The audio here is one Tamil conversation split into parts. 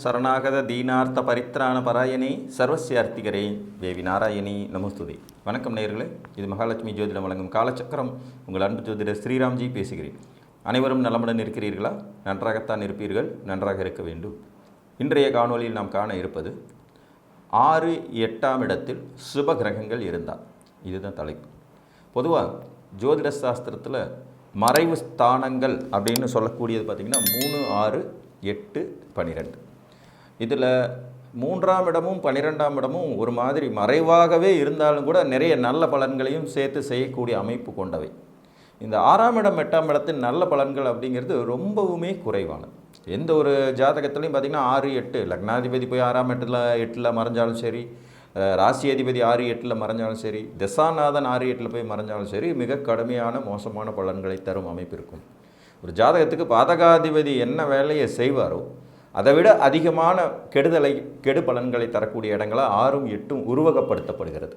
சரணாகத தீனார்த்த பரித்ராண பராயணி சர்வசியார்த்திகரே தேவி நாராயணி நமஸ்துதி. வணக்கம் நேயர்களே இது மகாலட்சுமி ஜோதிடம் வழங்கும் காலச்சக்கரம். உங்கள் அன்பு ஜோதிடர் ஸ்ரீராம்ஜி பேசுகிறேன். அனைவரும் நலமுடன் இருக்கிறீர்களா? நன்றாகத்தான் இருப்பீர்கள் நன்றாக இருக்க வேண்டும். இன்றைய காணொளியில் நாம் காண இருப்பது ஆறு எட்டாம் இடத்தில் சுப கிரகங்கள் இருந்தால். இதுதான் தலைப்பு. பொதுவாக ஜோதிட சாஸ்திரத்தில் மறைவு ஸ்தானங்கள் அப்படின்னு சொல்லக்கூடியது பார்த்திங்கன்னா மூணு ஆறு எட்டு பன்னிரெண்டு இதில் மூன்றாம் இடமும் பன்னிரெண்டாம் இடமும் ஒரு மாதிரி மறைவாகவே இருந்தாலும் கூட நிறைய நல்ல பலன்களையும் சேர்த்து செய்யக்கூடிய அமைப்பு கொண்டவை. இந்த ஆறாம் இடம் எட்டாம் இடத்தின் நல்ல பலன்கள் அப்படிங்கிறது ரொம்பவுமே குறைவானது. எந்த ஒரு ஜாதகத்துலையும் பார்த்திங்கன்னா ஆறு எட்டு லக்னாதிபதி போய் ஆறாம் எட்டில் எட்டில் மறைஞ்சாலும் சரி ராசி அதிபதி ஆறு எட்டில் மறைஞ்சாலும் சரி தசாநாதன் ஆறு எட்டில் போய் மறைஞ்சாலும் சரி மிக கடுமையான மோசமான பலன்களை தரும் அமைப்பு இருக்கும். ஒரு ஜாதகத்துக்கு பாதகாதிபதி என்ன வேலையை செய்வாரோ அதை விட அதிகமான கெடுதலை கெடு பலன்களை தரக்கூடிய இடங்களாக ஆறும் எட்டும் உருவகப்படுத்தப்படுகிறது.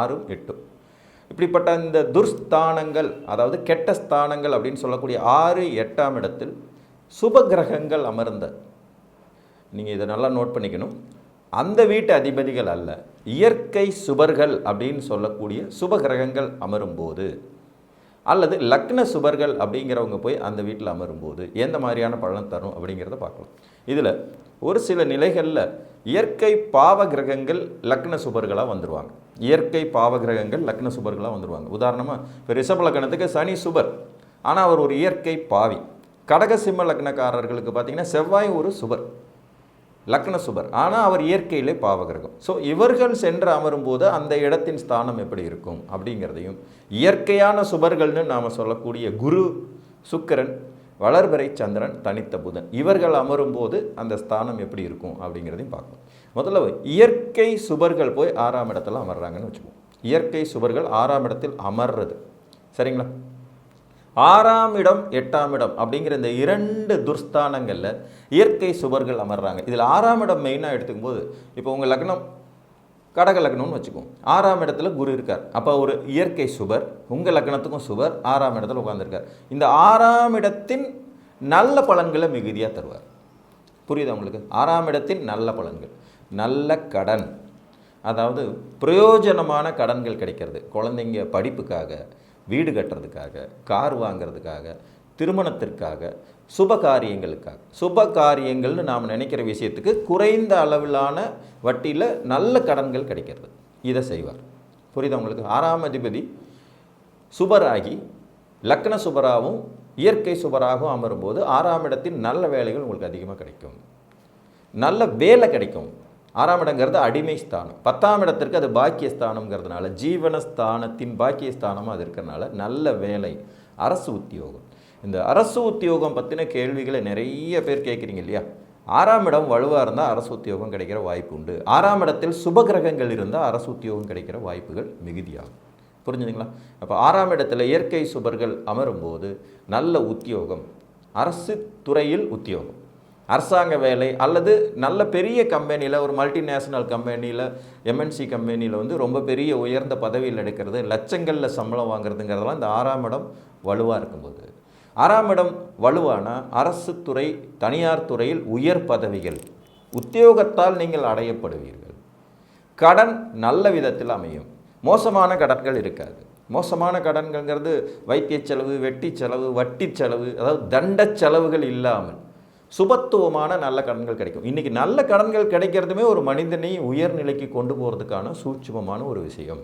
ஆறும் எட்டும். இப்படிப்பட்ட இந்த துர்ஸ்தானங்கள் அதாவது கெட்ட ஸ்தானங்கள் அப்படின்னு சொல்லக்கூடிய ஆறு எட்டாம் இடத்தில் சுப கிரகங்கள் அமர்ந்த நீங்கள் இதை நல்லா நோட் பண்ணிக்கணும். அந்த வீட்டு அதிபதிகள் அல்ல இயற்கை சுபர்கள் அப்படின்னு சொல்லக்கூடிய சுப கிரகங்கள் அமரும்போது அல்லது லக்ன சுபர்கள் அப்படிங்கிறவங்க போய் அந்த வீட்டில் அமரும்போது எந்த மாதிரியான பலன் தரும் அப்படிங்கிறத பார்க்கலாம். இதில் ஒரு சில நிலைகளில் இயற்கை பாவ கிரகங்கள் லக்ன சுபர்களாக வந்துடுவாங்க இயற்கை பாவ கிரகங்கள் லக்ன சுபர்களாக வந்துடுவாங்க உதாரணமாக இப்போ ரிஷப லக்னத்துக்கு சனி சுபர். ஆனால் அவர் ஒரு இயற்கை பாவி. கடகசிம்ம லக்னக்காரர்களுக்கு பார்த்தீங்கன்னா செவ்வாய் ஒரு சுபர். லக்ன சுபர். ஆனால் அவர் இயற்கையிலே பாவகிரகம் ஸோ இவர்கள் சென்று அமரும்போது அந்த இடத்தின் ஸ்தானம் எப்படி இருக்கும்? அப்படிங்கிறதையும் இயற்கையான சுபர்கள்னு நாம் சொல்லக்கூடிய குரு சுக்கிரன் வளர்பிறை சந்திரன் தனித்த புதன். இவர்கள் அமரும்போது அந்த ஸ்தானம் எப்படி இருக்கும் அப்படிங்கிறதையும் பார்க்கணும். முதல்ல இயற்கை சுபர்கள் போய் ஆறாம் இடத்துல அமர்றாங்கன்னு வச்சுக்குவோம் இயற்கை சுபர்கள் ஆறாம் இடத்தில் அமர்றது. சரிங்களா? ஆறாம் இடம் எட்டாம் இடம் அப்படிங்கிற இந்த இரண்டு துர்ஸ்தானங்களில் இயற்கை சுபர்கள் அமர்றாங்க. இதில் ஆறாம் இடம் மெயினாக எடுத்துக்கும் போது இப்போ உங்கள் லக்னம் கடக லக்னம்னு வச்சுக்கோங்க ஆறாம் இடத்துல குரு இருக்கார். அப்போ ஒரு இயற்கை சுபர் உங்கள் லக்னத்துக்கும் சுபர் ஆறாம் இடத்துல உட்காந்துருக்கார் இந்த ஆறாம் இடத்தின் நல்ல பலன்களை மிகுதியாக தருவார். புரியுதா உங்களுக்கு? ஆறாம் இடத்தின் நல்ல பலன்கள் நல்ல கடன். அதாவது பிரயோஜனமான கடன்கள் கிடைக்கிறது. குழந்தைங்க படிப்புக்காக வீடு கட்டுறதுக்காக கார் வாங்குறதுக்காக திருமணத்திற்காக சுப காரியங்களுக்காக. சுப காரியங்கள்னு நாம் நினைக்கிற விஷயத்துக்கு குறைந்த அளவிலான வட்டியில் நல்ல கடன்கள் கிடைக்கிறது. இதை செய்வார். புரியுதா உங்களுக்கு? ஆறாம் அதிபதி சுபராகி லக்ன சுபராகவும் இயற்கை சுபராகவும் அமரும்போது ஆறாம் இடத்தின் நல்ல வேலைகள் உங்களுக்கு அதிகமாக கிடைக்கும். நல்ல வேலை கிடைக்கும். ஆறாம் இடங்கிறது அடிமை ஸ்தானம். பத்தாம் இடத்திற்கு அது பாக்கியஸ்தானம்ங்கிறதுனால ஜீவனஸ்தானத்தின் பாக்கியஸ்தானமாக அது இருக்கிறனால நல்ல வேலை அரசு உத்தியோகம். இந்த அரசு உத்தியோகம் பற்றின கேள்விகளை நிறைய பேர் கேட்குறீங்க இல்லையா? ஆறாம் இடம் வலுவாக இருந்தால் அரசு உத்தியோகம் கிடைக்கிற வாய்ப்பு உண்டு. ஆறாம் இடத்தில் சுப கிரகங்கள் இருந்தால் அரசு உத்தியோகம் கிடைக்கிற வாய்ப்புகள் மிகுதியாகும். புரிஞ்சுதுங்களா? அப்போ ஆறாம் இடத்துல இயற்கை சுபர்கள் அமரும்போது நல்ல உத்தியோகம் அரசு துறையில் உத்தியோகம் அரசாங்க வேலை அல்லது நல்ல பெரிய கம்பெனியில் ஒரு மல்டிநேஷ்னல் கம்பெனியில் எம்என்சி கம்பெனியில் வந்து ரொம்ப பெரிய உயர்ந்த பதவியில் எடுக்கிறது லட்சங்களில் சம்பளம் வாங்குறதுங்கிறதெல்லாம் இந்த ஆறாம் இடம் வலுவாக இருக்கும்போது. ஆறாம் இடம் வலுவான அரசு துறை தனியார் துறையில் உயர் பதவிகள். உத்தியோகத்தால் நீங்கள் அடையப்படுவீர்கள். கடன் நல்ல விதத்தில் அமையும். மோசமான கடன்கள் இருக்காது. மோசமான கடன்கள்ங்கிறது வைத்திய செலவு வெட்டி செலவு வட்டி செலவு அதாவது தண்ட செலவுகள் இல்லாமல் சுபத்துவமான நல்ல கடன்கள் கிடைக்கும். இன்றைக்கி நல்ல கடன்கள் கிடைக்கிறதுமே ஒரு மனிதனை உயர்நிலைக்கு கொண்டு போகிறதுக்கான சூட்சமமான ஒரு விஷயம்.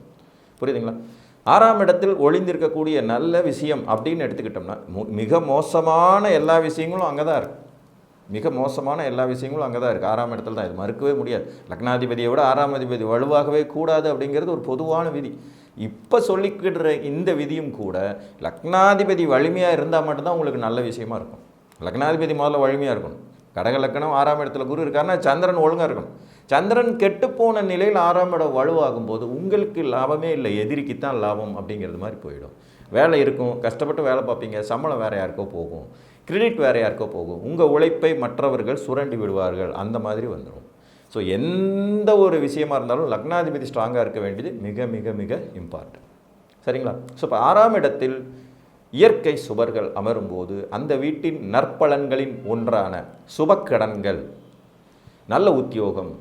புரியுதுங்களா? ஆறாம் இடத்தில் ஒளிந்திருக்கக்கூடிய நல்ல விஷயம் அப்படின்னு எடுத்துக்கிட்டோம்னா மு- மிக மோசமான எல்லா விஷயங்களும் அங்கே தான் இருக்குது மிக மோசமான எல்லா விஷயங்களும் அங்கே தான் இருக்குது ஆறாம் இடத்துல தான் இது மறுக்கவே முடியாது. லக்னாதிபதியை விட ஆறாம் அதிபதி வலுவாகவே கூடாது அப்படிங்கிறது ஒரு பொதுவான விதி. இப்போ சொல்லிக்கிடுற இந்த விதியும் கூட லக்னாதிபதி வலிமையாக இருந்தால் மட்டும்தான் உங்களுக்கு நல்ல விஷயமா இருக்கும். லக்னாதிபதி முதல்ல வலிமையாக இருக்கணும். கடக லக்கணம் ஆறாம் இடத்துல குரு இருக்காருன்னா சந்திரன் ஒழுங்காக இருக்கணும். சந்திரன் கெட்டுப்போன நிலையில் ஆறாம் இடம் வலுவாகும் போது உங்களுக்கு லாபமே இல்லை எதிரிக்கு தான் லாபம் அப்படிங்கிறது மாதிரி போயிடும். வேலை இருக்கும் கஷ்டப்பட்டு வேலை பார்ப்பீங்க சம்பளம் வேறு யாருக்கோ போகும் கிரெடிட் வேறு யாருக்கோ போகும். உங்கள் உழைப்பை மற்றவர்கள் சுரண்டி விடுவார்கள் அந்த மாதிரி வந்துடும். ஸோ எந்த ஒரு விஷயமா இருந்தாலும் லக்னாதிபதி ஸ்ட்ராங்காக இருக்க வேண்டியது மிக மிக மிக இம்பார்ட்டன்ட் சரிங்களா? ஸோ இப்போ ஆறாம் இடத்தில் இயற்கை சுவர்கள் அமரும்போது அந்த வீட்டின் நற்பலன்களின் ஒன்றான சுபக்கடன்கள் நல்ல உத்தியோகம்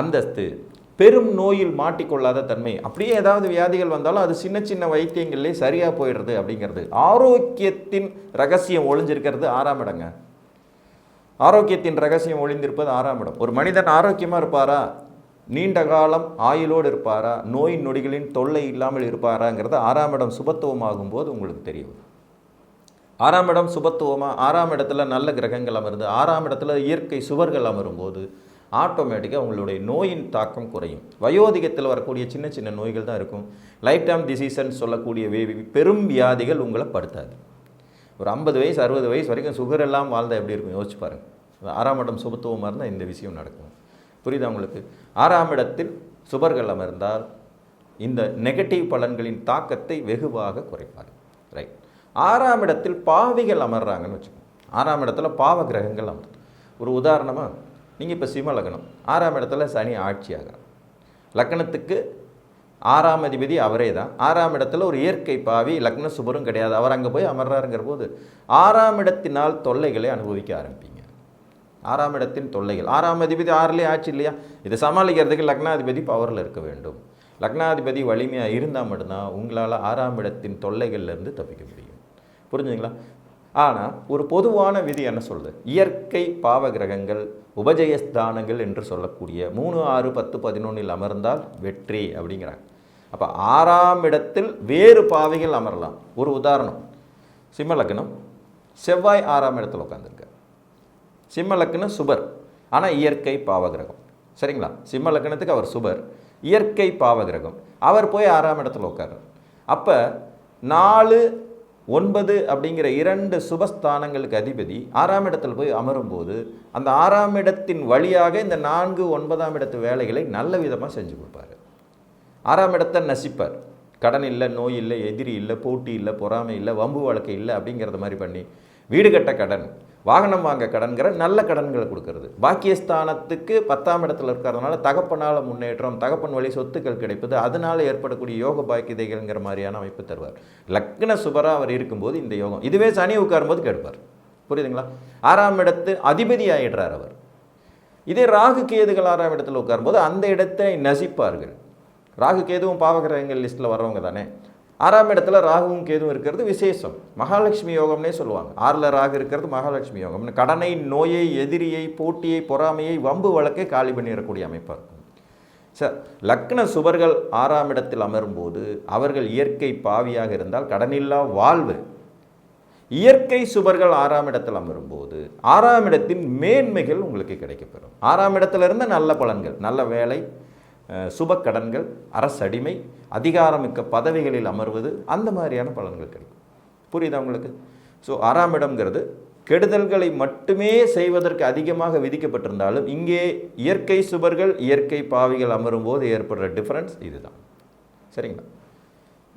அந்தஸ்து பெரும் நோயில் மாட்டிக்கொள்ளாத தன்மை. அப்படியே ஏதாவது வியாதிகள் வந்தாலும் அது சின்ன சின்ன வைத்தியங்கள்லே சரியாக போயிடுறது அப்படிங்கிறது. ஆரோக்கியத்தின் ரகசியம் ஒளிஞ்சிருக்கிறது ஆறாம் இடங்க. ஆரோக்கியத்தின் ரகசியம் ஒளிந்திருப்பது ஆறாம் இடம். ஒரு மனிதன் ஆரோக்கியமாக இருப்பாரா? நீண்ட காலம் ஆயுளோடு இருப்பாரா? நோய் நொடிகளின் தொல்லை இல்லாமல் இருப்பாராங்கிறது ஆறாம் இடம் சுபத்துவமாகும் போது உங்களுக்கு தெரியும். ஆறாம் இடம் சுபத்துவமாக ஆறாம் இடத்துல நல்ல கிரகங்கள் அமர்ந்து ஆறாம் இடத்துல இயற்கை சுவர்கள் அமரும் போது ஆட்டோமேட்டிக்காக உங்களுடைய நோயின் தாக்கம் குறையும். வயோதிகத்தில் வரக்கூடிய சின்ன சின்ன நோய்கள் தான் இருக்கும். லைஃப் டைம் டிசீசன் சொல்லக்கூடிய பெரும் வியாதிகள் உங்களை படுத்தாது. ஒரு ஐம்பது வயசு அறுபது வயசு வரைக்கும் சுகர் எல்லாம் வாழ்ந்தால் எப்படி இருக்கும்? யோசிச்சு பாருங்கள் ஆறாம் இடம் சுபத்துவமாக இருந்தால் இந்த விஷயம் நடக்கும். புரியுதா உங்களுக்கு? ஆறாம் இடத்தில் சுபர்கள் அமர்ந்தால் இந்த நெகட்டிவ் பலன்களின் தாக்கத்தை வெகுவாக குறைப்பார். ரைட் ஆறாம் இடத்தில் பாவிகள் அமர்றாங்கன்னு வச்சுக்கோங்க. ஆறாம் இடத்துல பாவ கிரகங்கள் அமருது ஒரு உதாரணமாக நீங்கள் இப்போ சிம்ம லக்னம் ஆறாம் இடத்துல சனி ஆட்சி ஆகிறார் லக்னத்துக்கு ஆறாம் அதிபதி அவரே தான். ஆறாம் இடத்துல ஒரு இயற்கை பாவி லக்ன சுபரும் கிடையாது. அவர் அங்கே போய் அமர்றாருங்கிற போது ஆறாம் இடத்தினால் தொல்லைகளை அனுபவிக்க ஆரம்பிப்பீங்க. ஆறாம் இடத்தின் தொல்லைகள். ஆறாம் அதிபதி ஆறுலேயே ஆட்சி இல்லையா? இதை சமாளிக்கிறதுக்கு லக்னாதிபதி பவரில் இருக்க வேண்டும். லக்னாதிபதி வலிமையாக இருந்தால் மட்டும்தான் உங்களால் ஆறாம் இடத்தின் தொல்லைகள்லேருந்து தப்பிக்க முடியும். புரிஞ்சுங்களா ஆனால் ஒரு பொதுவான விதி என்ன சொல்லுது? இயற்கை பாவகிரகங்கள் உபஜயஸ்தானங்கள் என்று சொல்லக்கூடிய மூணு ஆறு பத்து பதினொன்றில் அமர்ந்தால் வெற்றி அப்படிங்கிறாங்க. அப்போ ஆறாம் இடத்தில் வேறு பாவைகள் அமரலாம். ஒரு உதாரணம். சிம்ம லக்னம் செவ்வாய் ஆறாம் இடத்துல உட்காந்துருக்கார் சிம்ம லக்னம் சுபர் ஆனால் இயற்கை பாவகிரகம். சரிங்களா? சிம்ம லக்னத்துக்கு அவர் சுபர் இயற்கை பாவகிரகம். அவர் போய் ஆறாம் இடத்துல உட்கார்றார். அப்போ நாலு ஒன்பது அப்படிங்கிற இரண்டு சுபஸ்தானங்களுக்கு அதிபதி ஆறாம் இடத்துல போய் அமரும்போது அந்த ஆறாம் இடத்தின் வழியாக இந்த நான்கு ஒன்பதாம் இடத்து வேலைகளை நல்ல விதமாக செஞ்சு கொடுப்பாரு. ஆறாம் இடத்தை நசிப்பார். கடன் இல்லை நோய் இல்லை எதிரி இல்லை போட்டி இல்லை பொறாமை இல்லை வம்பு வழக்கு இல்லை அப்படிங்கிறத மாதிரி பண்ணி வீடு கட்ட கடன் வாகனம் வாங்க கடன்கிற நல்ல கடன்களை கொடுக்கறது. பாக்கியஸ்தானத்துக்கு பத்தாம் இடத்துல இருக்கிறதுனால தகப்பனால் முன்னேற்றம் தகப்பன் வழி சொத்துக்கள் கிடைப்பது அதனால் ஏற்படக்கூடிய யோக பாக்கியதைகள்ங்கிற மாதிரியான அமைப்பு தருவார். லக்ன சுபராக அவர் இருக்கும்போது இந்த யோகம். இதுவே சனி உட்காரும்போது கெடுப்பார். புரியுதுங்களா? ஆறாம் இடத்து அதிபதி ஆகிடுறார் அவர். இதே ராகு கேதுகள் ஆறாம் இடத்துல உட்காரும்போது அந்த இடத்தை நசிப்பார்கள். ராகு கேதுவும் பாவகிரகங்கள் லிஸ்ட்டில் வர்றவங்க தானே. ஆறாம் இடத்துல ராகுவும் கேதுவும் இருக்கிறது விசேஷம். மகாலட்சுமி யோகம்னே சொல்லுவாங்க. ஆறில் ராகு இருக்கிறது மகாலட்சுமி யோகம். கடனை நோயை எதிரியை போட்டியை பொறாமையை வம்பு வழக்கை காலி பண்ணிடக்கூடிய அமைப்பாக இருக்கும் சார் லக்ன சுபர்கள் ஆறாம் இடத்தில் அமரும்போது அவர்கள் இயற்கை பாவியாக இருந்தால் கடனில்லா வாழ்வு. இயற்கை சுபர்கள் ஆறாம் இடத்தில் அமரும்போது ஆறாம் இடத்தின் மேன்மைகள் உங்களுக்கு கிடைக்கப்பெறும். ஆறாம் இடத்துல இருந்த நல்ல பலன்கள் நல்ல வேலை சுப கடன்கள் அரசடிமை அதிகாரமிக்க பதவிகளில் அமர்வது அந்த மாதிரியான பலன்கள் கிடைக்கும். புரியுதா உங்களுக்கு? ஸோ ஆறாம் இடம்ங்கிறது கெடுதல்களை மட்டுமே செய்வதற்கு அதிகமாக விதிக்கப்பட்டிருந்தாலும் இங்கே இயற்கை சுபர்கள் இயற்கை பாவிகள் அமரும்போது ஏற்படுற டிஃப்ரென்ஸ் இதுதான். சரிங்களா?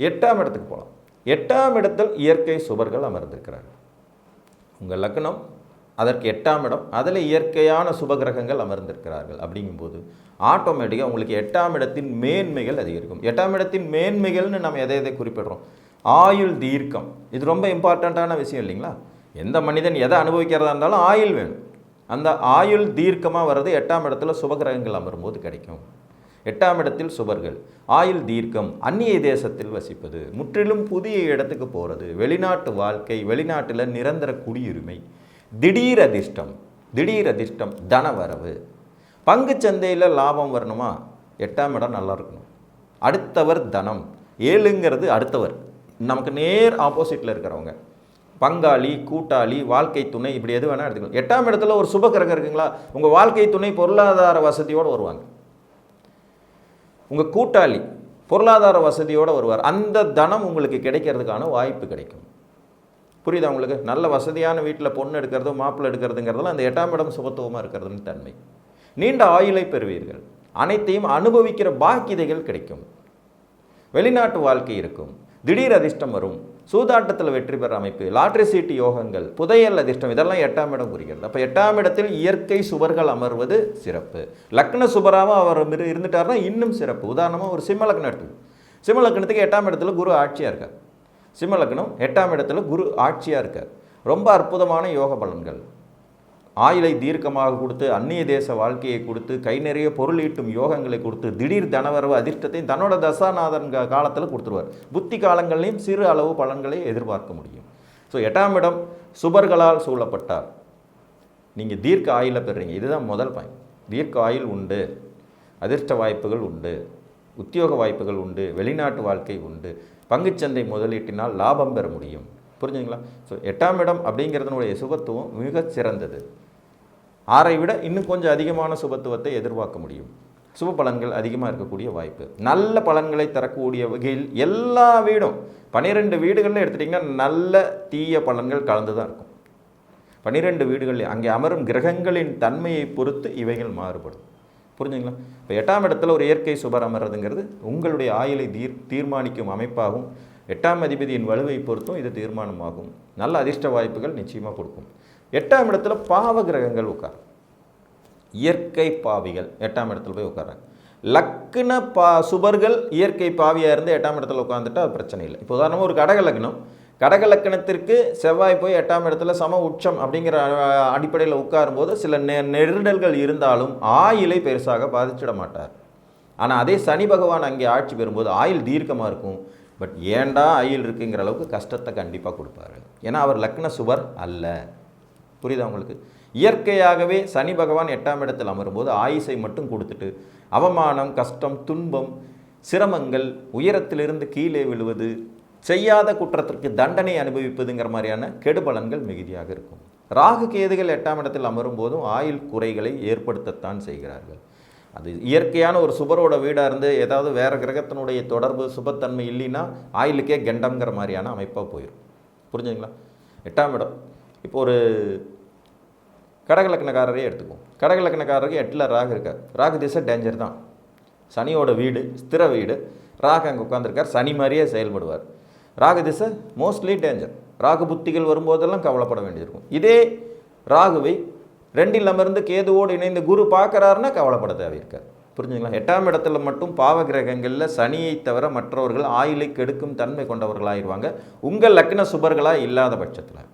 எட்டாம் இடத்துக்கு போகலாம் எட்டாம் இடத்தில் இயற்கை சுபர்கள் அமர்ந்திருக்கிறார்கள். உங்கள் லக்னம் அதற்கு எட்டாம் இடம் அதில் இயற்கையான சுபகிரகங்கள் அமர்ந்திருக்கிறார்கள். அப்படிங்கும்போது ஆட்டோமேட்டிக்காக உங்களுக்கு எட்டாம் இடத்தின் மேன்மைகள் அதிகரிக்கும். எட்டாம் இடத்தின் மேன்மைகள்னு நம்ம எதை எதை குறிப்பிடுறோம்? ஆயுள் தீர்க்கம். இது ரொம்ப இம்பார்ட்டண்ட்டான விஷயம் இல்லைங்களா? எந்த மனிதன் எதை அனுபவிக்கிறதா இருந்தாலும் ஆயுள் வேணும். அந்த ஆயுள் தீர்க்கமாக வர்றது எட்டாம் இடத்துல சுபகிரகங்கள் அமரும்போது கிடைக்கும். எட்டாம் இடத்தில் சுபர்கள். ஆயுள் தீர்க்கம் அந்நிய தேசத்தில் வசிப்பது முற்றிலும் புதிய இடத்துக்கு போகிறது வெளிநாட்டு வாழ்க்கை வெளிநாட்டில் நிரந்தர குடியுரிமை திடீர் அதிர்ஷ்டம் திடீர் அதிர்ஷ்டம் தனவரவு. பங்குச் சந்தையில் லாபம் வரணுமா? எட்டாம் இடம் நல்லா இருக்கணும். அடுத்தவர் தனம். ஏழுங்கிறது அடுத்தவர். நமக்கு நேர் ஆப்போசிட்டில் இருக்கிறவங்க. பங்காளி கூட்டாளி வாழ்க்கை துணை இப்படி எது வேணால் எடுத்துக்கலாம். எட்டாம் இடத்துல ஒரு சுபகிரகம் இருக்குங்களா? உங்கள் வாழ்க்கை துணை பொருளாதார வசதியோடு வருவாங்க. உங்கள் கூட்டாளி பொருளாதார வசதியோடு வருவார். அந்த தனம் உங்களுக்கு கிடைக்கிறதுக்கான வாய்ப்பு கிடைக்கும். புரியுதா உங்களுக்கு? நல்ல வசதியான வீட்டில் பொண்ணு எடுக்கிறதோ மாப்பிள்ளை எடுக்கிறதுங்கிறதெல்லாம் அந்த எட்டாம் இடம் சுபத்துவமாக இருக்கிறதுன்னு தன்மை. நீண்ட ஆயுளை பெறுவீர்கள். அனைத்தையும் அனுபவிக்கிற பாக்கியதைகள் கிடைக்கும். வெளிநாட்டு வாழ்க்கை இருக்கும். திடீர் அதிர்ஷ்டம் வரும். சூதாட்டத்தில் வெற்றி பெற அமைப்பு லாட்ரி சீட்டு யோகங்கள் புதையல் அதிர்ஷ்டம் இதெல்லாம் எட்டாம் இடம் குறிக்கிறது. அப்போ எட்டாம் இடத்தில் இயற்கை சுவர்கள் அமர்வது சிறப்பு. லக்ன சுபராகவும் அவர் இருந்துட்டார்னா இன்னும் சிறப்பு. உதாரணமாக ஒரு சிம்ம லக்னம் எடுத்து சிம்ம லக்னத்துக்கு எட்டாம் இடத்துல குரு ஆட்சியாக இருக்கார். சிம்ம லக்னம் எட்டாம் இடத்துல குரு ஆட்சியாக இருக்கார். ரொம்ப அற்புதமான யோக பலன்கள். ஆயிலை தீர்க்கமாக கொடுத்து அந்நிய தேச வாழ்க்கையை கொடுத்து கை நிறைய பொருள் ஈட்டும் யோகங்களை கொடுத்து திடீர் தனவரவு அதிர்ஷ்டத்தையும் தன்னோட தசாநாதன் காலத்தில் கொடுத்துருவார். புத்தி காலங்கள்லையும் சிறு அளவு பலன்களை எதிர்பார்க்க முடியும். ஸோ எட்டாம் இடம் சுபர்களால் சூழப்பட்டார். நீங்கள் தீர்க்க ஆயுளை பெறுறீங்க. இதுதான் முதல் பாயிண்ட் தீர்க்க ஆயுள் உண்டு. அதிர்ஷ்ட வாய்ப்புகள் உண்டு. உத்தியோக வாய்ப்புகள் உண்டு. வெளிநாட்டு வாழ்க்கை உண்டு. பங்குச்சந்தை முதலீட்டினால் லாபம் பெற முடியும். புரிஞ்சுங்களா ஸோ எட்டாம் இடம் அப்படிங்கிறதுனுடைய சுபத்துவம் மிக சிறந்தது. ஆறை விட இன்னும் கொஞ்சம் அதிகமான சுபத்துவத்தை எதிர்பார்க்க முடியும். சுப பலன்கள் அதிகமாக இருக்கக்கூடிய வாய்ப்பு. நல்ல பலன்களை தரக்கூடிய வகையில் எல்லா வீடும் பன்னிரெண்டு வீடுகளில் எடுத்துட்டிங்கன்னா நல்ல தீய பலன்கள் கலந்து தான் இருக்கும். பன்னிரெண்டு வீடுகளில் அங்கே அமரும் கிரகங்களின் தன்மையை பொறுத்து இவைகள் மாறுபடும். புரிஞ்சுங்களா? இப்போ எட்டாம் இடத்துல ஒரு இயற்கை சுபர் அமர்றதுங்கிறது உங்களுடைய ஆயுளை தீர் தீர்மானிக்கும் அமைப்பாகும் எட்டாம் அதிபதியின் வலுவை பொறுத்தும் இது தீர்மானமாகும். நல்ல அதிர்ஷ்ட வாய்ப்புகள் நிச்சயமாக கொடுக்கும். எட்டாம் இடத்துல பாவ கிரகங்கள் உட்காரும். இயற்கை பாவிகள் எட்டாம் இடத்துல போய் உட்கார்றாங்க. லக்ன பா சுபர்கள் இயற்கை பாவியாக இருந்து எட்டாம் இடத்துல உட்காந்துட்டா அது பிரச்சனை இல்லை. இப்போ உதாரணமாக ஒரு கடக லக்னம் கடக லக்கணத்திற்கு செவ்வாய் போய் எட்டாம் இடத்துல சம உச்சம் அப்படிங்கிற அடிப்படையில் உட்காரும்போது சில நெ நெருடல்கள் இருந்தாலும் ஆயிலை பெருசாக பாதிச்சிட மாட்டார். ஆனால் அதே சனி பகவான் அங்கே ஆட்சி பெறும்போது ஆயில் தீர்க்கமாக இருக்கும். பட் ஏண்டா ஆயில் இருக்குங்கிற அளவுக்கு கஷ்டத்தை கண்டிப்பாக கொடுப்பாரு. ஏன்னா அவர் லக்ன சுவர் அல்ல. புரியுதா உங்களுக்கு? இயற்கையாகவே சனி பகவான் எட்டாம் இடத்தில் அமரும்போது ஆயுசை மட்டும் கொடுத்துட்டு அவமானம் கஷ்டம் துன்பம் சிரமங்கள் உயரத்திலிருந்து கீழே விழுவது செய்யாத குற்றத்திற்கு தண்டனை அனுபவிப்பதுங்கிற மாதிரியான கெடுபலன்கள் மிகுதியாக இருக்கும். ராகு கேதுகள் எட்டாம் இடத்தில் அமரும் போதும் ஆயுள் குறைகளை ஏற்படுத்தத்தான் செய்கிறார்கள். அது இயற்கையான ஒரு சுபரோட வீடாக இருந்து ஏதாவது வேறு கிரகத்தினுடைய தொடர்பு சுபத்தன்மை இல்லைன்னா ஆயிலுக்கே கெண்டம்ங்கிற மாதிரியான அமைப்பாக போயிடும் புரிஞ்சுங்களா எட்டாம் இடம். இப்போ ஒரு கடகலக்கணக்காரரே எடுத்துக்குவோம். கடகலக்கணக்காரருக்கு எட்டில் ராகு இருக்கார். ராகு திசை டேஞ்சர் தான். சனியோட வீடு ஸ்திர வீடு. ராகு அங்கே உட்காந்துருக்கார் சனி மாதிரியே செயல்படுவார். ராகு திசை மோஸ்ட்லி டேஞ்சர் ராகு புத்திகள் வரும்போதெல்லாம் கவலைப்பட வேண்டியிருக்கும் இதே ராகுவை ரெண்டில் அமர்ந்து கேதுவோடு இணைந்து குரு பார்க்குறாருன்னா கவலைப்பட தேவையிருக்கார் புரிஞ்சுங்களா? எட்டாம் இடத்துல மட்டும் பாவ கிரகங்களில் சனியை தவிர மற்றவர்கள் ஆயிலை கெடுக்கும் தன்மை கொண்டவர்களாகிடுவாங்க உங்கள் லக்ன சுபர்களாக இல்லாத பட்சத்தில்.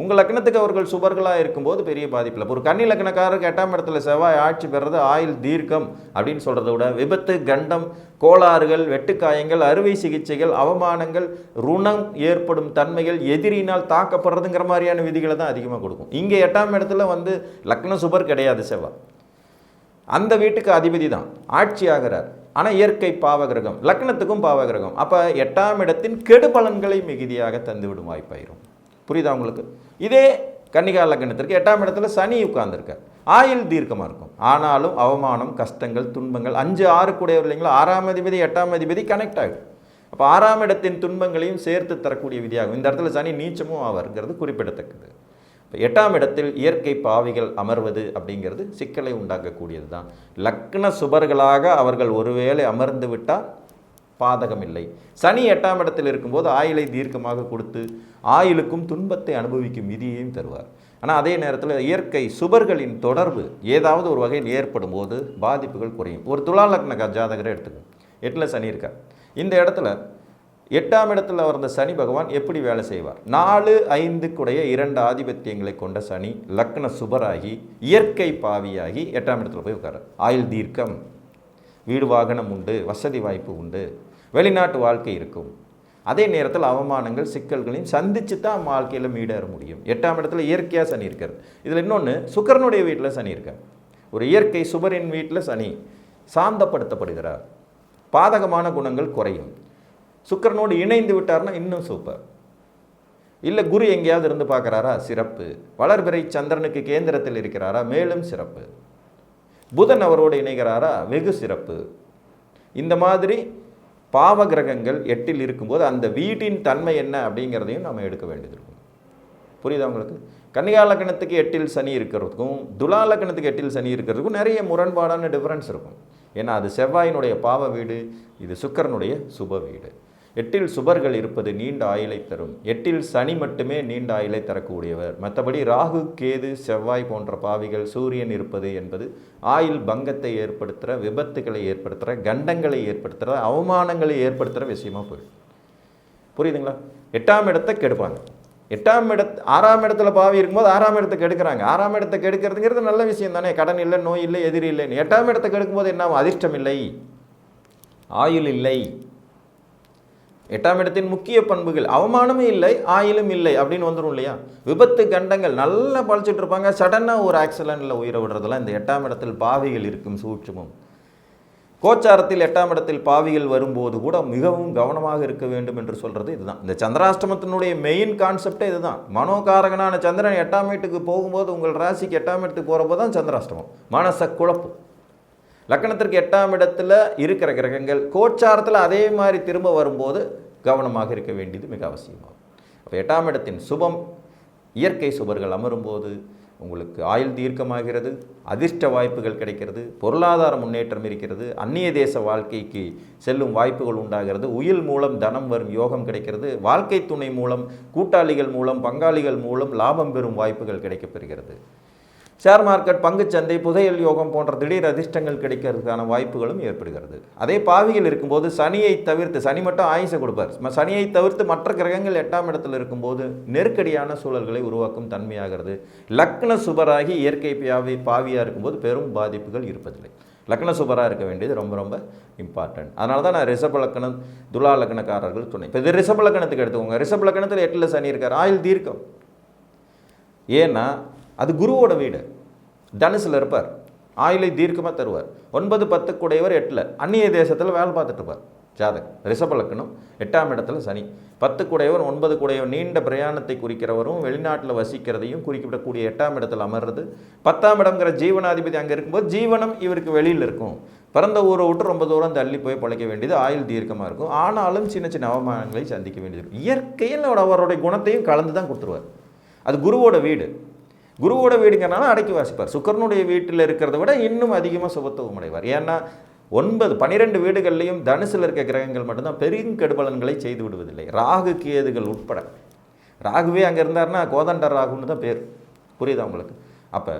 உங்கள் லக்னத்துக்கு அவர்கள் சுபர்களாக இருக்கும்போது பெரிய பாதிப்பில் ஒரு கன்னி லக்னக்காரருக்கு எட்டாம் இடத்துல செவ்வாய் ஆட்சி பெறது ஆயுள் தீர்க்கம் அப்படின்னு சொல்கிறத விட விபத்து கண்டம் கோளாறுகள் வெட்டுக்காயங்கள் அறுவை சிகிச்சைகள் அவமானங்கள் ருணம் ஏற்படும் தன்மைகள் எதிரினால் தாக்கப்படுறதுங்கிற மாதிரியான விதிகளை தான் அதிகமாக கொடுக்கும். இங்கே எட்டாம் இடத்துல வந்து லக்ன சுபர் கிடையாது செவ்வாய். அந்த வீட்டுக்கு அதிபதி தான். ஆட்சி ஆகிறார். ஆனால் இயற்கை பாவகிரகம் லக்னத்துக்கும் பாவகிரகம். அப்போ எட்டாம் இடத்தின் கெடு பலன்களை மிகுதியாக தந்துவிடும் வாய்ப்பாயிரும். புரியுதா உங்களுக்கு? இதே கன்னிகா லக்னத்திற்கு எட்டாம் இடத்துல சனி உட்கார்ந்துருக்கார். ஆயுள் தீர்க்கமாக இருக்கும். ஆனாலும் அவமானம் கஷ்டங்கள் துன்பங்கள் அஞ்சு ஆறு கூடையவர் இல்லைங்களா? ஆறாம் அதிபதி எட்டாம் அதிபதி கனெக்ட் ஆகும் அப்போ ஆறாம் இடத்தின் துன்பங்களையும் சேர்த்து தரக்கூடிய விதியாகும். இந்த இடத்துல சனி நீச்சமும் ஆவார்ங்கிறது குறிப்பிடத்தக்கது. இப்போ எட்டாம் இடத்தில் இயற்கை பாவிகள் அமர்வது அப்படிங்கிறது சிக்கலை உண்டாக்கக்கூடியது தான் லக்ன சுபர்களாக அவர்கள் ஒருவேளை அமர்ந்து விட்டால் பாதகமில்லை. சனி எட்டாம் இடத்தில் இருக்கும்போது ஆயுளை தீர்க்கமாக கொடுத்து ஆயிலுக்கும் துன்பத்தை அனுபவிக்கும் விதியையும் தருவார். ஆனால் அதே நேரத்தில் இயற்கை சுபர்களின் தொடர்பு ஏதாவது ஒரு வகையில் ஏற்படும் போது பாதிப்புகள் குறையும். ஒரு துலா லக்ன ஜாதகரை எடுத்துக்கோங்க எட்டில் சனி இருக்கார். இந்த இடத்துல எட்டாம் இடத்துல வந்த சனி பகவான் எப்படி வேலை செய்வார்? நாலு ஐந்துக்குடைய இரண்டு ஆதிபத்தியங்களை கொண்ட சனி லக்ன சுபராகி இயற்கை பாவியாகி எட்டாம் இடத்துல போய் உட்கார் ஆயுள் தீர்க்கம். வீடு வாகனம் உண்டு வசதி வாய்ப்பு உண்டு. வெளிநாட்டு வாழ்க்கை இருக்கும். அதே நேரத்தில் அவமானங்கள் சிக்கல்களையும் சந்தித்து தான் வாழ்க்கையில் மீடேற முடியும். எட்டாம் இடத்துல இயற்கையாக சனி இருக்கிறது இதில் இன்னொன்று சுக்கரனுடைய வீட்டில் சனி இருக்கார். ஒரு இயற்கை சுபரின் வீட்டில் சனி சாந்தப்படுத்தப்படுகிறார். பாதகமான குணங்கள் குறையும். சுக்கரனோடு இணைந்து விட்டார்னா இன்னும் சூப்பர். இல்லை குரு எங்கேயாவது இருந்து பார்க்குறாரா? சிறப்பு. வளர்பிறை சந்திரனுக்கு கேந்திரத்தில் இருக்கிறாரா? மேலும் சிறப்பு. புதன் அவரோடு இணைகிறாரா? வெகு சிறப்பு. இந்த மாதிரி பாவ கிரகங்கள் எட்டில் இருக்கும்போது அந்த வீட்டின் தன்மை என்ன அப்படிங்கிறதையும் நம்ம எடுக்க வேண்டியது இருக்கும். புரியுதா உங்களுக்கு? கன்னிகா லக்னத்துக்கு எட்டில் சனி இருக்கிறதுக்கும் துலா லக்னத்துக்கு எட்டில் சனி இருக்கிறதுக்கும் நிறைய முரண்பாடான டிஃப்ரென்ஸ் இருக்கும். ஏன்னா அது செவ்வாயினுடைய பாவ வீடு இது சுக்கரனுடைய சுப வீடு. எட்டில் சுபர்கள் இருப்பது நீண்ட ஆயுளை தரும். எட்டில் சனி மட்டுமே நீண்ட ஆயுளை தரக்கூடியவர். மற்றபடி ராகு கேது செவ்வாய் போன்ற பாவிகள் சூரியன் இருப்பது என்பது ஆயுள் பங்கத்தை ஏற்படுத்துகிற விபத்துகளை ஏற்படுத்துகிற கண்டங்களை ஏற்படுத்துகிற அவமானங்களை ஏற்படுத்துகிற விஷயமா போயிடும். புரியுதுங்களா? எட்டாம் இடத்தை கெடுப்பாங்க. எட்டாம் இட ஆறாம் இடத்துல பாவி இருக்கும்போது ஆறாம் இடத்துக்கு எடுக்கிறாங்க ஆறாம் இடத்துக்கு எடுக்கிறதுங்கிறது நல்ல விஷயம் தானே. கடன் இல்லை நோய் இல்லை எதிரி இல்லைன்னு. எட்டாம் இடத்துக்கு எடுக்கும்போது என்ன அதிர்ஷ்டம் இல்லை. ஆயுள் இல்லை. எட்டாம் இடத்தின் முக்கிய பண்புகள் அவமானமே இல்லை ஆயிலும் இல்லை அப்படின்னு வந்துடும் இல்லையா? விபத்து கண்டங்கள் நல்லா பழிச்சிட்டு இருப்பாங்க. சடனாக ஒரு ஆக்சிடென்ட்டில் உயிரை விடுறதெல்லாம் இந்த எட்டாம் இடத்தில் பாவிகள் இருக்கும் சூட்சமும். கோச்சாரத்தில் எட்டாம் இடத்தில் பாவிகள் வரும்போது கூட மிகவும் கவனமாக இருக்க வேண்டும் என்று சொல்கிறது இதுதான். இந்த சந்திராஷ்டமத்தினுடைய மெயின் கான்செப்டே இதுதான். மனோகாரகனான சந்திரன் எட்டாம் வீட்டுக்கு போகும்போது உங்கள் ராசிக்கு எட்டாம் இடத்துக்கு போகிறப்போ தான் சந்திராஷ்டமம். மனச குழப்பம். லக்கணத்திற்கு எட்டாம் இடத்துல இருக்கிற கிரகங்கள் கோச்சாரத்தில் அதே மாதிரி திரும்ப வரும்போது கவனமாக இருக்க வேண்டியது மிக அவசியமாகும். அப்போ எட்டாம் இடத்தின் சுபம் இயற்கை சுபர்கள் அமரும்போது உங்களுக்கு ஆயுள் தீர்க்கமாகிறது அதிர்ஷ்ட வாய்ப்புகள் கிடைக்கிறது பொருளாதார முன்னேற்றம் இருக்கிறது அந்நிய தேச வாழ்க்கைக்கு செல்லும் வாய்ப்புகள் உண்டாகிறது உயில் மூலம் தனம் வரும் யோகம் கிடைக்கிறது வாழ்க்கை துணை மூலம் கூட்டாளிகள் மூலம் பங்காளிகள் மூலம் லாபம் பெறும் வாய்ப்புகள் கிடைக்கப்பெறுகிறது. ஷேர் மார்க்கெட் பங்குச்சந்தை புதையல் யோகம் போன்ற திடீர் அதிர்ஷ்டங்கள் கிடைக்கிறதுக்கான வாய்ப்புகளும் ஏற்படுகிறது. அதே பாவிகள் இருக்கும்போது சனியை தவிர்த்து சனி மட்டும் ஆயுசை கொடுப்பார். சனியை தவிர்த்து மற்ற கிரகங்கள் எட்டாம் இடத்துல இருக்கும்போது நெருக்கடியான சூழல்களை உருவாக்கும் தன்மையாகிறது. லக்ன சுபராகி இயற்கை பாவி பாவியாக இருக்கும்போது பெரும் பாதிப்புகள் இருப்பதில்லை. லக்ன சுபராக இருக்க வேண்டியது ரொம்ப ரொம்ப இம்பார்ட்டன்ட் அதனால தான் நான் ரிஷப லக்கணம் துலா லக்னக்காரர்கள் சொன்னேன். இப்போ இது ரிஷப லக்கணத்துக்கு எடுத்துக்கோங்க. ரிஷப லக்கணத்தில் எட்டில் சனி இருக்கார். ஆயுள் தீர்க்கம். ஏன்னா அது குருவோட வீடு. தனுசில் இருப்பார். ஆயுளை தீர்க்கமாக தருவார். ஒன்பது பத்து எட்டில். அந்நிய தேசத்தில் வேலை பார்த்துட்டு இருப்பார். ஜாதகம். ரிஷப எட்டாம் இடத்துல சனி. பத்து குடையவர் ஒன்பது குடையவர் நீண்ட பிரயாணத்தை குறிக்கிறவரும் வெளிநாட்டில் வசிக்கிறதையும் குறிப்பிடக்கூடிய எட்டாம் இடத்துல அமர்றது. பத்தாம் இடம்ங்கிற ஜீவனாதிபதி அங்கே இருக்கும்போது ஜீவனம் இவருக்கு வெளியில் இருக்கும். பிறந்த ஊரை விட்டு ரொம்ப தூரம் தள்ளி போய் பழைக்க வேண்டியது ஆயுள் தீர்க்கமாக இருக்கும். ஆனாலும் சின்ன சின்ன அவமானங்களை சந்திக்க வேண்டியது இயற்கையில் அவருடைய குணத்தையும் கலந்து தான் கொடுத்துருவார். அது குருவோட வீடு. குருவோட வீடுங்கிறனால அடக்கி வாசிப்பார். சுக்கரனுடைய வீட்டில் இருக்கிறத விட இன்னும் அதிகமாக சுபத்துவம் அடைவார். ஏன்னா ஒன்பது பன்னிரெண்டு வீடுகள்லையும் தனுசில் இருக்க கிரகங்கள் மட்டும்தான் பெருங்கெடுபலன்களை செய்து விடுவதில்லை. ராகு கேதுகள் உட்பட. ராகுவே அங்கே இருந்தாருன்னா கோதண்டர் ராகுன்னு தான் பேர். புரியுதா உங்களுக்கு? அப்போ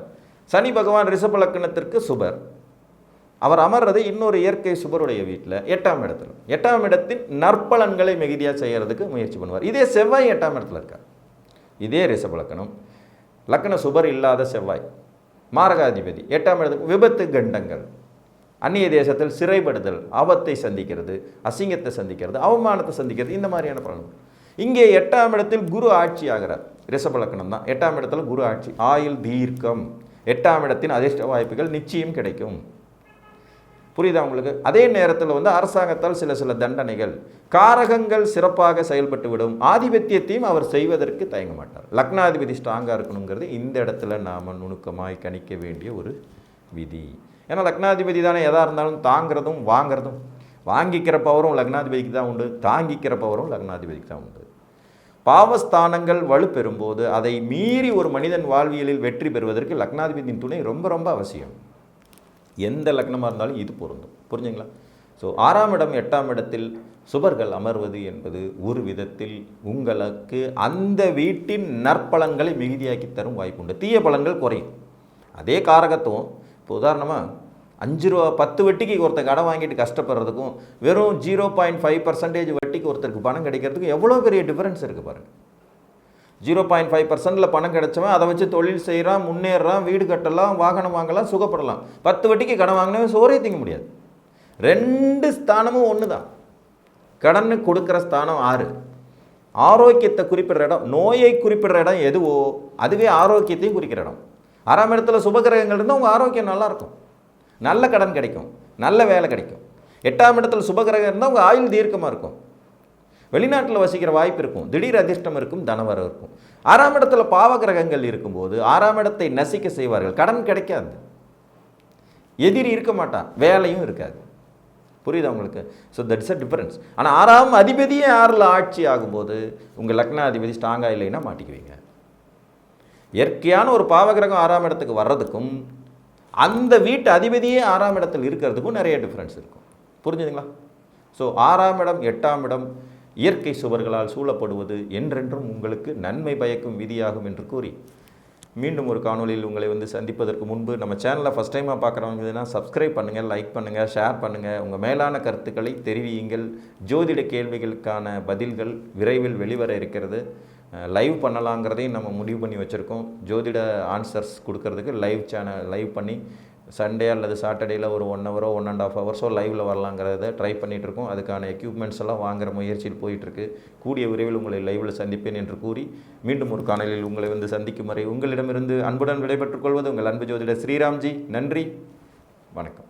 சனி பகவான் ரிஷப லக்கணத்திற்கு சுபர். அவர் அமர்றது இன்னொரு இயற்கை சுபருடைய வீட்டில் எட்டாம் இடத்துல. எட்டாம் இடத்தின் நற்பலன்களை மிகுதியாக செய்கிறதுக்கு முயற்சி பண்ணுவார். இதே செவ்வாய் எட்டாம் இடத்துல இருக்கார். இதே ரிஷப லக்கணம் லக்ன சுபர் இல்லாத செவ்வாய். மாரகாதிபதி. எட்டாம் இடத்துக்கு விபத்து கண்டங்கள். அந்நிய தேசத்தில் சிறைப்படுதல் ஆபத்தை சந்திக்கிறது அசிங்கத்தை சந்திக்கிறது அவமானத்தை சந்திக்கிறது இந்த மாதிரியான பலன்கள். இங்கே எட்டாம் இடத்தில் குரு ஆட்சி ஆகிறார். ரிஷபலக்கணம் தான். எட்டாம் இடத்துல குரு ஆட்சி. ஆயுள் தீர்க்கம். எட்டாம் இடத்தின் அதிர்ஷ்ட வாய்ப்புகள் நிச்சயம் கிடைக்கும். புரியுதா உங்களுக்கு? அதே நேரத்தில் வந்து அரசாங்கத்தால் சில சில தண்டனைகள் காரகங்கள் சிறப்பாக செயல்பட்டு விடும் ஆதிபத்தியத்தையும் அவர் செய்வதற்கு தயங்க மாட்டார். லக்னாதிபதி ஸ்ட்ராங்காக இருக்கணுங்கிறது இந்த இடத்துல நாம் நுணுக்கமாய் கணிக்க வேண்டிய ஒரு விதி. ஏன்னா லக்னாதிபதி தானே எதாக இருந்தாலும் தாங்கிறதும் வாங்குறதும். வாங்கிக்கிற பவரும் லக்னாதிபதிக்கு தான் உண்டு. தாங்கிக்கிற பவரும் லக்னாதிபதிக்கு தான் உண்டு. பாவஸ்தானங்கள் வலுப்பெறும்போது அதை மீறி ஒரு மனிதன் வாழ்வியலில் வெற்றி பெறுவதற்கு லக்னாதிபதியின் துணை ரொம்ப ரொம்ப அவசியம். எந்த லக்னமாக இருந்தாலும் இது பொருந்தும். புரிஞ்சுங்களா? ஸோ ஆறாம் இடம் எட்டாம் இடத்தில் சுபர்கள் அமர்வது என்பது ஒரு விதத்தில் உங்களுக்கு அந்த வீட்டின் நற்பலன்களை மிகுதியாக்கி தரும் வாய்ப்புண்டு. தீய பலன்கள் குறையும். அதே காரகத்துவம் இப்போ உதாரணமாக அஞ்சு ரூபா பத்து வட்டிக்கு ஒருத்தர் கடன் வாங்கிட்டு கஷ்டப்படுறதுக்கும் வெறும் ஜீரோ பாயிண்ட் ஃபைவ் பர்சன்டேஜ் வட்டிக்கு ஒருத்தருக்கு பணம் கிடைக்கிறதுக்கும் எவ்வளோ பெரிய டிஃப்ரென்ஸ் இருக்குது பாருங்கள் ஜீரோ பாயிண்ட் ஃபைவ் பர்சன்ட்டில் பணம் கிடச்சவன் அதை வச்சு தொழில் செய்கிறான் முன்னேறான் வீடு கட்டலாம் வாகனம் வாங்கலாம் சுகப்படலாம். பத்து வட்டிக்கு கடன் வாங்கினவன் சோறே திங்க முடியாது. ரெண்டு ஸ்தானமும் ஒன்று தான் கடன் கொடுக்குற ஸ்தானம் ஆறு. ஆரோக்கியத்தை குறிப்பிடுற இடம் நோயை குறிப்பிடுற இடம் எதுவோ அதுவே ஆரோக்கியத்தையும் குறிக்கிற இடம். ஆறாம் இடத்துல சுபகிரகங்கள் இருந்தால் உங்கள் ஆரோக்கியம் நல்லாயிருக்கும். நல்ல கடன் கிடைக்கும். நல்ல வேலை கிடைக்கும். எட்டாம் இடத்துல சுபகிரகம் இருந்தால் உங்கள் ஆயுள் தீர்க்கமாக இருக்கும். வெளிநாட்டில் வசிக்கிற வாய்ப்பு இருக்கும். திடீர் அதிர்ஷ்டம் இருக்கும் தனவரம் இருக்கும். ஆறாம் இடத்துல பாவகிரகங்கள் இருக்கும்போது ஆறாம் இடத்தை நசிக்க செய்வார்கள். கடன் கிடைக்காது. எதிரி இருக்க மாட்டான். வேலையும் இருக்காது. புரியுதா உங்களுக்கு? ஸோ தட்ஸ் அ டிஃபரன்ஸ் ஆனால் ஆறாம் அதிபதியே ஆறில் ஆட்சி ஆகும்போது உங்கள் லக்னாதிபதி ஸ்ட்ராங்காக இல்லைன்னா மாட்டிக்குவீங்க. இயற்கையான ஒரு பாவகிரகம் ஆறாம் இடத்துக்கு வர்றதுக்கும் அந்த வீட்டு அதிபதியே ஆறாம் இடத்தில் இருக்கிறதுக்கும் நிறைய டிஃப்ரென்ஸ் இருக்கும். புரிஞ்சுதுங்களா? ஸோ ஆறாம் இடம் எட்டாம் இடம் இயற்கை சுவர்களால் சூழப்படுவது என்றென்றும் உங்களுக்கு நன்மை பயக்கும் விதியாகும் என்று கூறி மீண்டும் ஒரு காணொளியில் உங்களை வந்து சந்திப்பதற்கு முன்பு நம்ம சேனலை ஃபஸ்ட் டைமாக பார்க்குறவங்க இதுனா சப்ஸ்கிரைப் பண்ணுங்கள் லைக் பண்ணுங்கள் ஷேர் பண்ணுங்கள் உங்கள் மேலான கருத்துக்களை தெரிவியுங்கள். ஜோதிட கேள்விகளுக்கான பதில்கள் விரைவில் வெளிவர இருக்கிறது. லைவ் பண்ணலாங்கிறதையும் நம்ம முடிவு பண்ணி வச்சுருக்கோம். ஜோதிட ஆன்சர்ஸ் கொடுக்கறதுக்கு லைவ் சேனல் லைவ் பண்ணி சண்டே அல்லது சாட்டர்டேயில் ஒரு ஒன் ஹவரோ ஒன் அண்ட் ஆஃப் ஹவர்ஸோ லைவில் வரலாங்கிறத ட்ரை பண்ணிகிட்ருக்கோம் அதுக்கான எக்யூப்மெண்ட்ஸ் எல்லாம் வாங்குகிற முயற்சியில் போயிட்டுருக்கு. கூடிய விரைவில் உங்களை லைவில் சந்திப்பேன் என்று கூறி மீண்டும் ஒரு காணொலியில் உங்களை வந்து சந்திக்கும் வரை உங்களிடமிருந்து அன்புடன் விடைபெற்றுக் கொள்வது உங்கள் அன்பு ஜோதிடர் ஸ்ரீராம்ஜி. நன்றி. வணக்கம்.